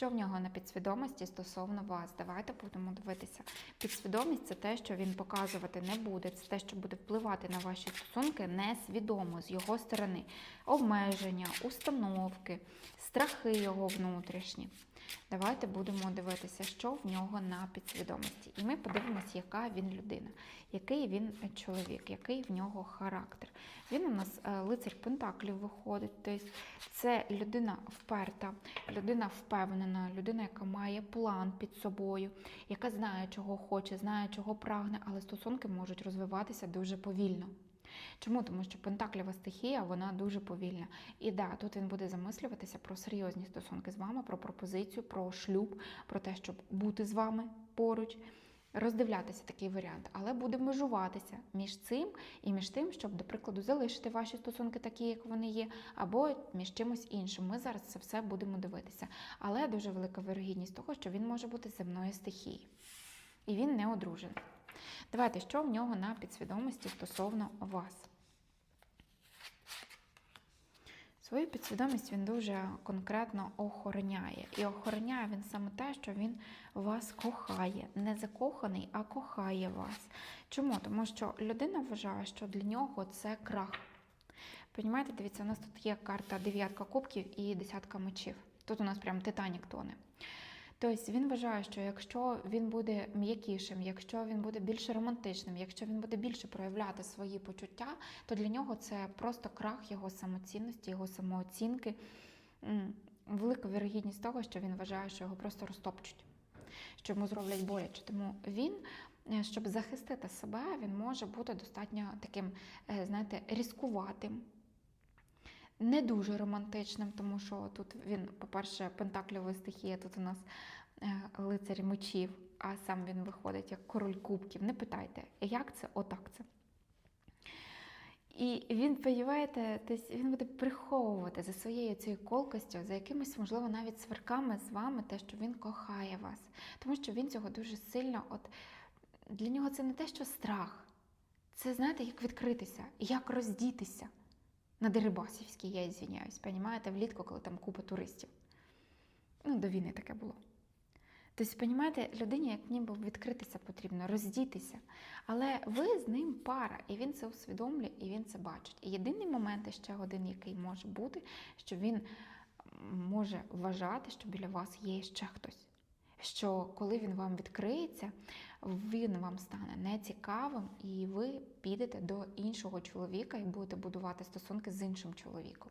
Що в нього на підсвідомості стосовно вас? Давайте будемо дивитися. Підсвідомість це те, що він показувати не буде, це те, що буде впливати на ваші стосунки несвідомо з його сторони. Обмеження, установки, страхи його внутрішні. Давайте будемо дивитися, що в нього на підсвідомості. І ми подивимося, яка він людина, який він чоловік, який в нього характер. Він у нас е, лицар Пентаклів виходить. Тобто це людина вперта, людина впевнена, людина, яка має план під собою, яка знає, чого хоче, знає, чого прагне, але стосунки можуть розвиватися дуже повільно. Чому? Тому що пентаклєва стихія вона дуже повільна. І да, тут він буде замислюватися про серйозні стосунки з вами, про пропозицію, про шлюб, про те, щоб бути з вами поруч, роздивлятися такий варіант, але буде межуватися між цим і між тим, щоб, до прикладу, залишити ваші стосунки такі, як вони є, або між чимось іншим. Ми зараз це все будемо дивитися. Але дуже велика вирогідність того, що він може бути земної стихії. І він не одружений. Давайте, що в нього на підсвідомості стосовно вас? Свою підсвідомість він дуже конкретно охороняє. І охороняє він саме те, що він вас кохає. Не закоханий, а кохає вас. Чому? Тому що людина вважає, що для нього це крах. Понімаєте, дивіться, у нас тут є карта дев'ятка кубків і десятка мечів. Тут у нас прям Титанік тоне. Тобто він вважає, що якщо він буде м'якішим, якщо він буде більш романтичним, якщо він буде більше проявляти свої почуття, то для нього це просто крах його самоцінності, його самооцінки. Велика вірогідність того, що він вважає, що його просто розтопчуть, що йому зроблять боляче. Тому він, е, щоб захистити себе, він може бути достатньо таким, е, знаєте, різкуватим. Не дуже романтичним, тому що тут він, по-перше, пентакльова стихія, тут у нас е, лицар мечів, а сам він виходить як король кубків. Не питайте, як це, отак це. І він, тобто він буде приховувати за своєю цією колкостю, за якимись, можливо, навіть сверками з вами, те, що він кохає вас. Тому що він цього дуже сильно, от для нього це не те, що страх. Це, знаєте, як відкритися, як роздітися на Дерибасівській, я звіняюсь, понімаєте, влітку, коли там купа туристів. Ну, до війни таке було. Тобто, понімаєте, людині як ніби відкритися потрібно, роздітися. Але ви з ним пара, і він це усвідомлює, і він це бачить. І єдиний момент ще один, який може бути, що він може вважати, що біля вас є ще хтось. Що коли він вам відкриється, він вам стане нецікавим, і ви підете до іншого чоловіка і будете будувати стосунки з іншим чоловіком.